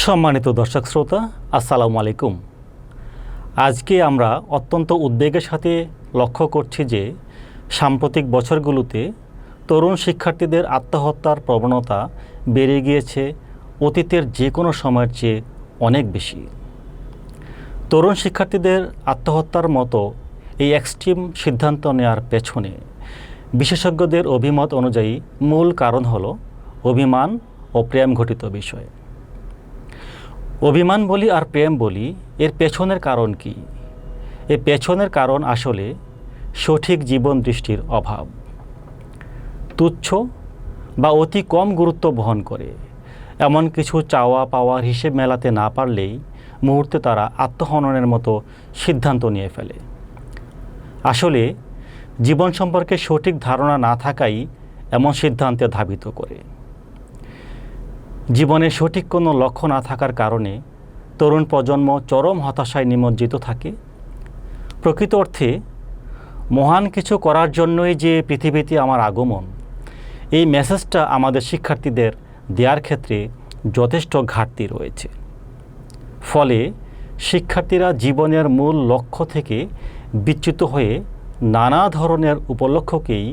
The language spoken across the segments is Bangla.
সম্মানিত দর্শক শ্রোতা, আসসালামু আলাইকুম। আজকে আমরা অত্যন্ত উদ্বেগের সাথে লক্ষ্য করছি যে সাম্প্রতিক বছরগুলোতে তরুণ শিক্ষার্থীদের আত্মহত্যার প্রবণতা বেড়ে গিয়েছে, অতীতের যে কোনো সময়ের চেয়ে অনেক বেশি। তরুণ শিক্ষার্থীদের আত্মহত্যার মতো এই এক্সট্রিম সিদ্ধান্ত নেওয়ার পেছনে বিশেষজ্ঞদের অভিমত অনুযায়ী মূল কারণ হলো অভিমান ও প্রেম ঘটিত বিষয়। অভিমান বলি আর প্রেম বলি, এর পেছনের কারণ কি? এর পেছনের কারণ আসলে সঠিক জীবন দৃষ্টির অভাব। তুচ্ছ বা অতি কম গুরুত্ব বহন করে। এমন কিছু চাওয়া পাওয়ার হিসেব মেলাতে না পারলেই মুহূর্তে তারা আত্মহননের মতো সিদ্ধান্ত নিয়ে ফেলে। আসলে জীবন সম্পর্কে সঠিক ধারণা না থাকাই এমন সিদ্ধান্তে ধাবিত করে। জীবনে সঠিক কোনো লক্ষ্য না থাকার কারণে তরুণ প্রজন্ম চরম হতাশায় নিমজ্জিত থাকে। প্রকৃত অর্থে, মহান কিছু করার জন্যই যে পৃথিবীতে আমার আগমন, এই মেসেজটা আমাদের শিক্ষার্থীদের দেওয়ার ক্ষেত্রে যথেষ্ট ঘাটতি রয়েছে। ফলে শিক্ষার্থীরা জীবনের মূল লক্ষ্য থেকে বিচ্যুত হয়ে নানা ধরনের উপলক্ষকেই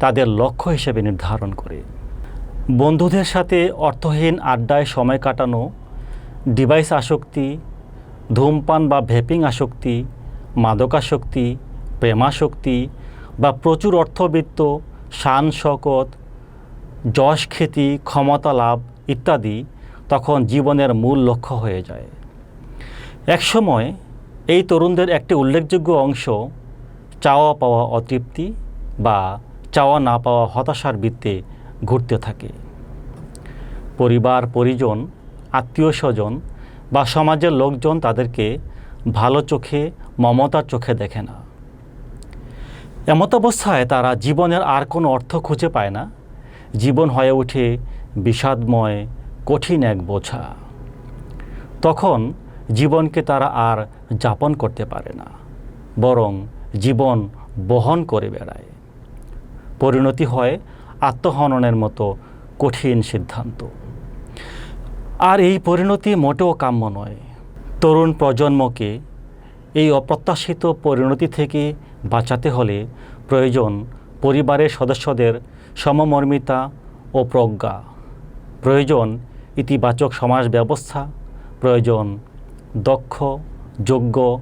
তাদের লক্ষ্য হিসেবে নির্ধারণ করে। বন্ধুদের সাথে অর্থহীন আড্ডায় সময় কাটানো, ডিভাইস আসক্তি, ধূমপান বা ভেপিং আসক্তি, মাদকাসক্তি, প্রেমাসক্তি বা প্রচুর অর্থবিত্ত, শান, শকত, যশ খ্যাতি ক্ষমতা লাভ ইত্যাদি তখন জীবনের মূল লক্ষ্য হয়ে যায়। একসময় এই তরুণদের একটি উল্লেখযোগ্য অংশ চাওয়া পাওয়া অতৃপ্তি বা চাওয়া না পাওয়া হতাশার বৃত্তে ঘুরতে থাকে। পরিবার, পরিজন, আত্মীয় স্বজন বা সমাজের লোকজন তাদেরকে ভালো চোখে, মমতার চোখে দেখে না। এমত অবস্থায় তারা জীবনের আর কোনো অর্থ খুঁজে পায় না। জীবন হয়ে ওঠে বিষাদময়, কঠিন এক বোঝা। তখন জীবনকে তারা আর যাপন করতে পারে না, বরং জীবন বহন করে বেড়ায়। পরিণতি হয় আত্মহননের মতো কঠিন সিদ্ধান্ত। আর এই পরিণতি মোটেও কাম্য নয়। তরুণ প্রজন্মকে এই অপ্রত্যাশিত পরিণতি থেকে বাঁচাতে হলে প্রয়োজন পরিবারের সদস্যদের সমমর্মিতা ও প্রজ্ঞা। প্রয়োজন ইতিবাচক সমাজ ব্যবস্থা, প্রয়োজন দক্ষ, যোগ্য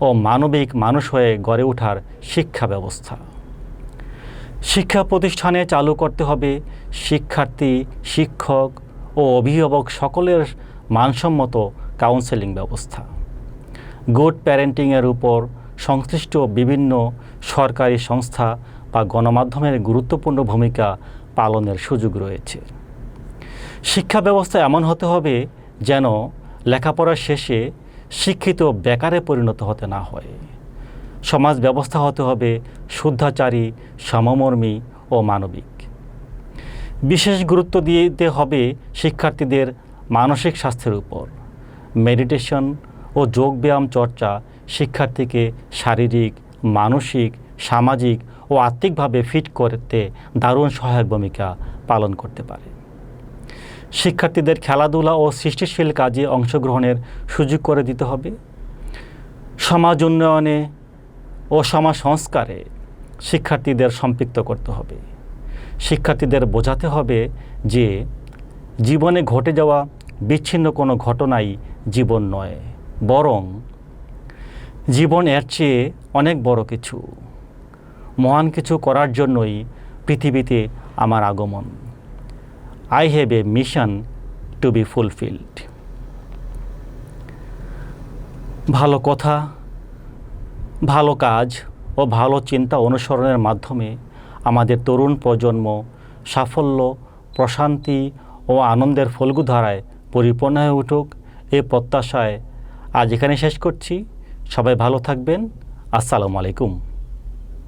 ও মানবিক মানুষ হয়ে গড়ে ওঠার শিক্ষা ব্যবস্থা। শিক্ষা প্রতিষ্ঠানে চালু করতে হবে শিক্ষার্থী, শিক্ষক ও অভিভাবক সকলের মানসম্মত কাউন্সেলিং ব্যবস্থা। গুড প্যারেন্টিংয়ের উপর সংশ্লিষ্ট বিভিন্ন সরকারি সংস্থা বা গণমাধ্যমের গুরুত্বপূর্ণ ভূমিকা পালনের সুযোগ রয়েছে। শিক্ষা ব্যবস্থা এমন হতে হবে যেন লেখাপড়া শেষে শিক্ষিত বেকারে পরিণত হতে না হয়। সমাজ ব্যবস্থা হতে হবে শুদ্ধাচারী, সমমর্মী ও মানবিক। বিশেষ গুরুত্ব দিতে হবে শিক্ষার্থীদের মানসিক স্বাস্থ্যের উপর। মেডিটেশন ও যোগব্যায়াম চর্চা শিক্ষার্থীকে শারীরিক, মানসিক, সামাজিক ও আর্থিকভাবে ফিট করতে দারুণ সহায়ক ভূমিকা পালন করতে পারে। শিক্ষার্থীদের খেলাধুলা ও সৃষ্টিশীল কাজে অংশগ্রহণের সুযোগ করে দিতে হবে। সমাজ উন্নয়নে ও সমাজ সংস্কারে শিক্ষার্থীদের সম্পৃক্ত করতে হবে। শিক্ষার্থীদের বোঝাতে হবে যে জীবনে ঘটে যাওয়া বিচ্ছিন্ন কোনো ঘটনাই জীবন নয়, বরং জীবন এর চেয়ে অনেক বড় কিছু। মহান কিছু করার জন্যই পৃথিবীতে আমার আগমন। I have a mission to be fulfilled ভালো কথা ভালো কাজ ও ভালো চিন্তা অনুসরণের মাধ্যমে আমাদের তরুণ প্রজন্ম সাফল্য, প্রশান্তি ও আনন্দের ফলগুধারায় পরিপূর্ণ হয়ে উঠুক এ প্রত্যাশায় আজ এখানে শেষ করছি। সবাই ভালো থাকবেন। আসসালামু আলাইকুম।